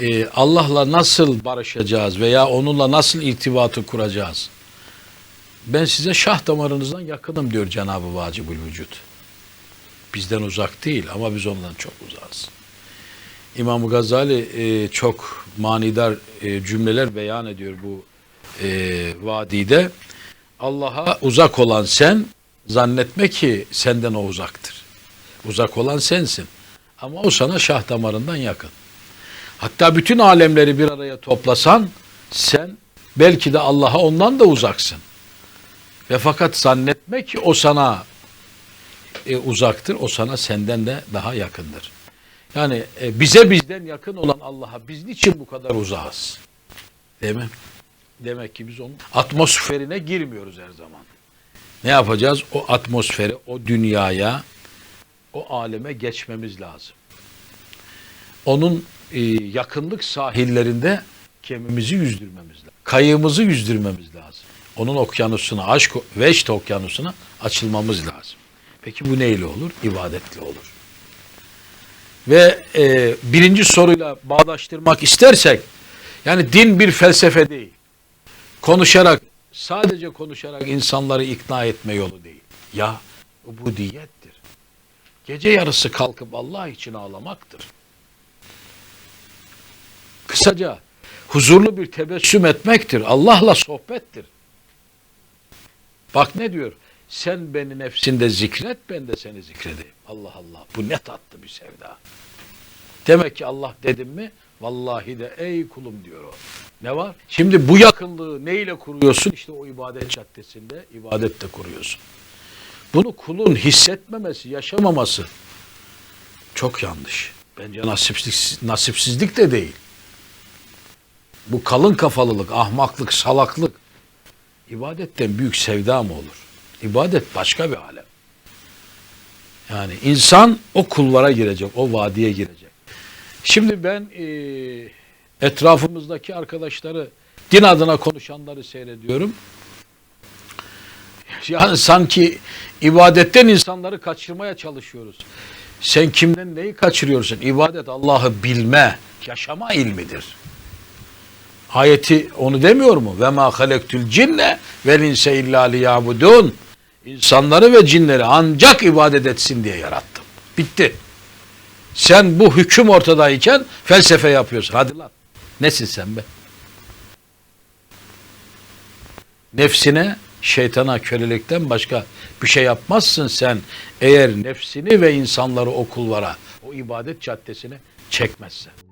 e, Allah'la nasıl barışacağız veya onunla nasıl irtibatı kuracağız? Ben size şah damarınızdan yakınım diyor Cenab-ı Vacibül Vücud. Bizden uzak değil ama biz ondan çok uzağız. İmam Gazali e, çok manidar e, cümleler beyan ediyor bu e, vadide. Allah'a uzak olan sen zannetme ki senden o uzaktır. Uzak olan sensin. Ama o sana şah damarından yakın. Hatta bütün alemleri bir araya toplasan sen belki de Allah'a ondan da uzaksın. Ve fakat zannetme ki o sana e, uzaktır. O sana senden de daha yakındır. Yani e, bize bizden yakın olan Allah'a biz niçin bu kadar uzağız? Değil mi? Demek ki biz onun atmosferine girmiyoruz her zaman. Ne yapacağız? O atmosferi, o dünyaya, o aleme geçmemiz lazım. Onun e, yakınlık sahillerinde gemimizi yüzdürmemiz lazım. Kayığımızı yüzdürmemiz lazım. Onun okyanusuna, aşk, veşt okyanusuna açılmamız lazım. Peki bu neyle olur? İbadetle olur. Ve e, birinci soruyla bağdaştırmak istersek, yani din bir felsefe değil. Konuşarak, sadece konuşarak insanları ikna etme yolu değil. Ya ubudiyettir. Gece yarısı kalkıp Allah için ağlamaktır. Kısaca huzurlu bir tebessüm etmektir. Allah'la sohbettir. Bak ne diyor? Sen beni nefsinde zikret, ben de seni zikredeyim. Allah Allah. Bu ne tatlı bir sevda. Demek ki Allah dedim mi? Vallahi de ey kulum diyor o. Ne var? Şimdi bu yakınlığı neyle kuruyorsun? İşte o ibadet caddesinde ibadetle kuruyorsun. Bunu kulun hissetmemesi, yaşamaması çok yanlış. Bence nasipsizlik, nasipsizlik de değil. Bu kalın kafalılık, ahmaklık, salaklık ibadetten büyük sevda mı olur? İbadet başka bir alem. Yani insan o kulvara girecek, o vadiye girecek. Şimdi ben e, etrafımızdaki arkadaşları, din adına konuşanları seyrediyorum. Yani sanki ibadetten insanları kaçırmaya çalışıyoruz. Sen kimden neyi kaçırıyorsun? İbadet Allah'ı bilme, yaşama ilmidir. Ayeti onu demiyor mu? Ve ma halektül cinne vel inse illa liyabudun. İnsanları ve cinleri ancak ibadet etsin diye yarattım. Bitti. Sen bu hüküm ortadayken felsefe yapıyorsun. Hadi lan. Nesin sen be? Nefsine, şeytana kölelikten başka bir şey yapmazsın sen. Eğer nefsini ve insanları o kulvara, o ibadet caddesine çekmezsen.